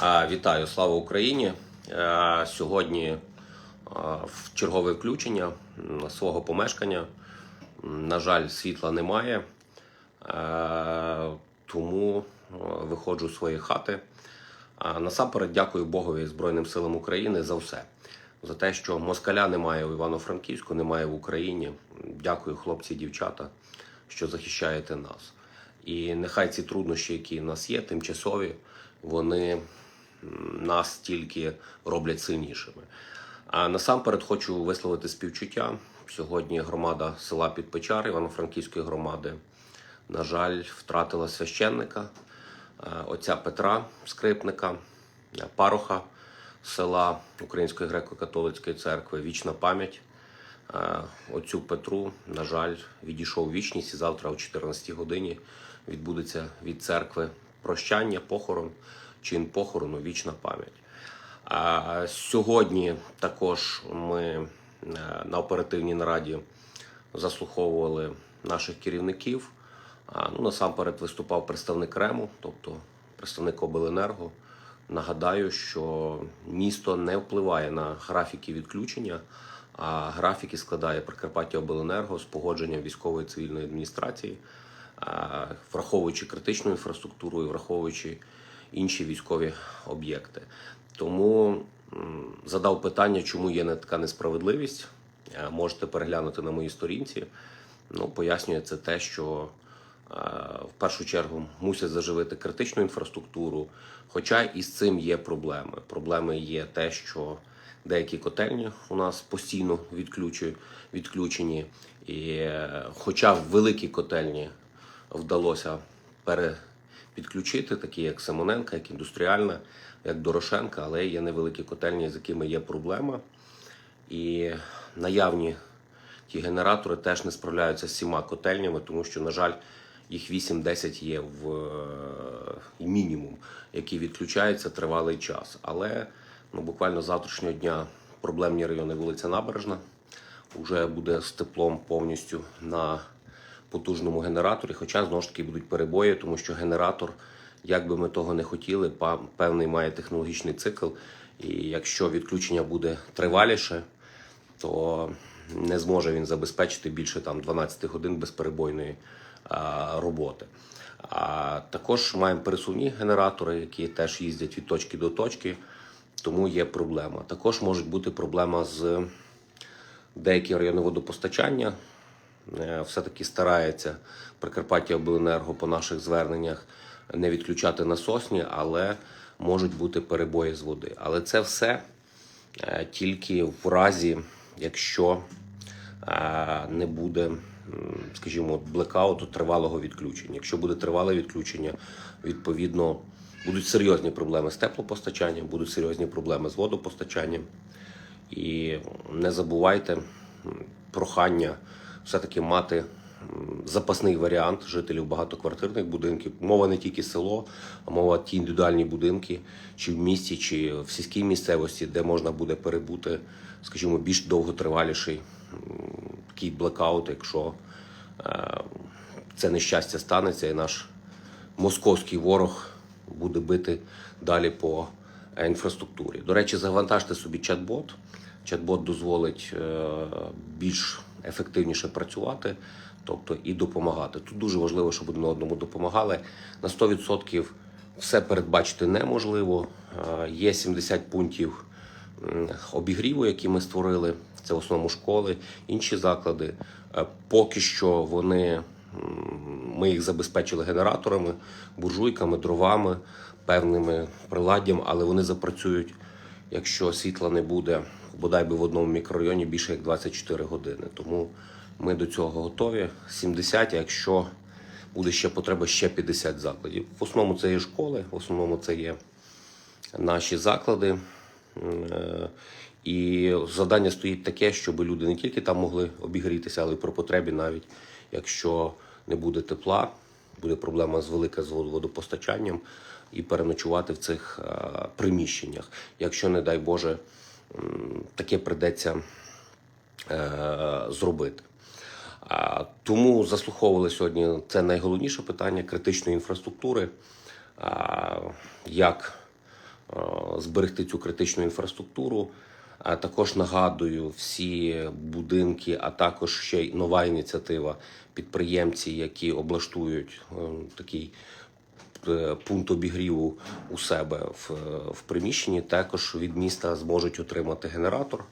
Вітаю, слава Україні! Е, Сьогодні в чергове включення свого помешкання. На жаль, світла немає, Е, тому е, виходжу з своєї хати. Насамперед дякую Богові Збройним силам України за все. За те, що москаля немає у Івано-Франківську, немає в Україні. Дякую, хлопці і дівчата, що захищаєте нас. І нехай ці труднощі, які в нас є, тимчасові, вони нас тільки роблять сильнішими. А насамперед хочу висловити співчуття. Сьогодні громада села Підпечар Івано-Франківської громади, на жаль, втратила священника, е, отця Петра Скрипника, е, пароха села Української греко-католицької церкви. Вічна пам'ять. Е, Отцю Петру, на жаль, відійшов вічність і завтра о 14 годині відбудеться від церкви прощання, похорон, чин похорону, вічна пам'ять. А сьогодні також ми е, на оперативній нараді заслуховували наших керівників. Ну, насамперед виступав представник РЕМу, тобто представник Обленерго. Нагадаю, що місто не впливає на графіки відключення, а графіки складає Прикарпаття Обленерго з погодженням військової цивільної адміністрації, враховуючи критичну інфраструктуру і враховуючи інші військові об'єкти. Тому задав питання, чому є така несправедливість. Е, Можете переглянути на моїй сторінці. Ну, пояснює це те, що е, в першу чергу мусять заживити критичну інфраструктуру. Хоча і з цим є проблеми. Проблеми є те, що деякі котельні у нас постійно відключені. І е, хоча великі котельні вдалося перепідключити, такі як Семененка, як індустріальна, як Дорошенка, але є невеликі котельні, з якими є проблема. І наявні ті генератори теж не справляються з всіма котельнями, тому що, на жаль, їх 8-10 є в е, мінімум, які відключаються тривалий час. Але ну, буквально завтрашнього дня проблемні райони вулиця Набережна вже буде з теплом повністю на потужному генераторі. Хоча знову ж таки будуть перебої, тому що генератор, як би ми того не хотіли, певний має технологічний цикл. І якщо відключення буде триваліше, то не зможе він забезпечити більше там 12 годин безперебойної а, роботи. А також маємо пересувні генератори, які теж їздять від точки до точки, тому є проблема. Також може бути проблема з деякі райони водопостачання. Е, Все-таки старається Прикарпаття Обленерго по наших зверненнях не відключати насосні, але можуть бути перебої з води. Але це все е, тільки в разі, якщо е, не буде, скажімо, блекауту тривалого відключення. Якщо буде тривале відключення, відповідно будуть серйозні проблеми з теплопостачанням, будуть серйозні проблеми з водопостачанням. І не забувайте прохання все-таки мати запасний варіант жителів багатоквартирних будинків. Мова не тільки село, а мова ті індивідуальні будинки, чи в місті, чи в сільській місцевості, де можна буде перебути, скажімо, більш довготриваліший такий блекаут, якщо е, це нещастя станеться, і наш московський ворог буде бити далі по е, інфраструктурі. До речі, завантажте собі чат-бот. Чат-бот дозволить е, більш ефективніше працювати, тобто і допомагати. Тут дуже важливо, щоб один одному допомагали. На 100% все передбачити неможливо. Е, Є 70 пунктів обігріву, які ми створили. Це в основному школи, інші заклади. Е, Поки що вони ми їх забезпечили генераторами, буржуйками, дровами, певними приладдям, але вони запрацюють, якщо світла не буде, бодай би в одному мікрорайоні більше як 24 години. Тому ми до цього готові. 70, а якщо буде ще потреба, ще 50 закладів. В основному це є школи, в основному це є наші заклади. Е, І завдання стоїть таке, щоб люди не тільки там могли обігрітися, але й про потребі навіть, якщо не буде тепла, буде проблема з велика з водопостачанням і переночувати в цих е, приміщеннях. Якщо, не дай Боже, таке придеться е, зробити. Тому заслуховували сьогодні це найголовніше питання критичної інфраструктури, як зберегти цю критичну інфраструктуру. Також нагадую всі будинки, а також ще й нова ініціатива підприємці, які облаштують е, такий е, пункт обігріву у себе в, в приміщенні, також від міста зможуть отримати генератор.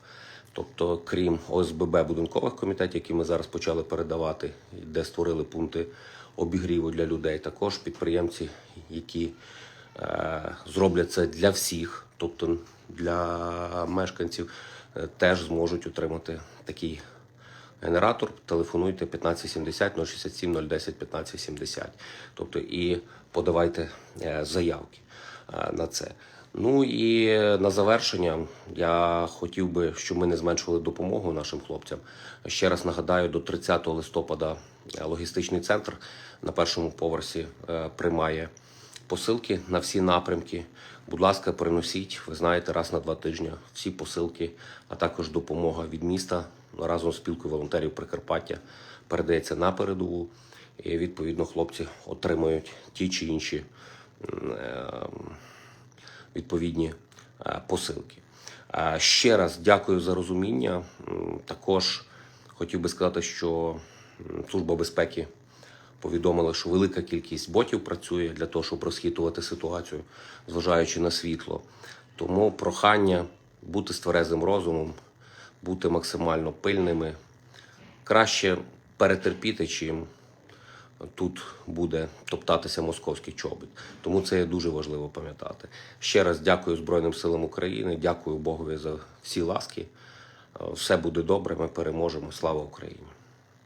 Тобто, крім ОСББ будинкових комітетів, які ми зараз почали передавати, де створили пункти обігріву для людей, також підприємці, які е, зроблять це для всіх, тобто для мешканців, е, теж зможуть отримати такий генератор. Телефонуйте 1570 067 010 1570. Тобто і подавайте е, заявки е, на це. Ну і на завершення я хотів би, щоб ми не зменшували допомогу нашим хлопцям. Ще раз нагадаю, до 30 листопада е, логістичний центр на першому поверсі приймає посилки на всі напрямки. Будь ласка, приносіть, ви знаєте, раз на два тижні всі посилки, а також допомога від міста разом з спілкою волонтерів Прикарпаття передається на передову. І відповідно хлопці отримують ті чи інші е, відповідні е, посилки. Ще раз дякую за розуміння. Також хотів би сказати, що Служба безпеки повідомила, що велика кількість ботів працює для того, щоб розхитувати ситуацію, зважаючи на світло. Тому прохання бути з тверезим розумом, бути максимально пильними. Краще перетерпіти, чим тут буде топтатися московський чобіт. Тому це є дуже важливо пам'ятати. Ще раз дякую Збройним силам України, дякую Богові за всі ласки. Е, Все буде добре, ми переможемо. Слава Україні!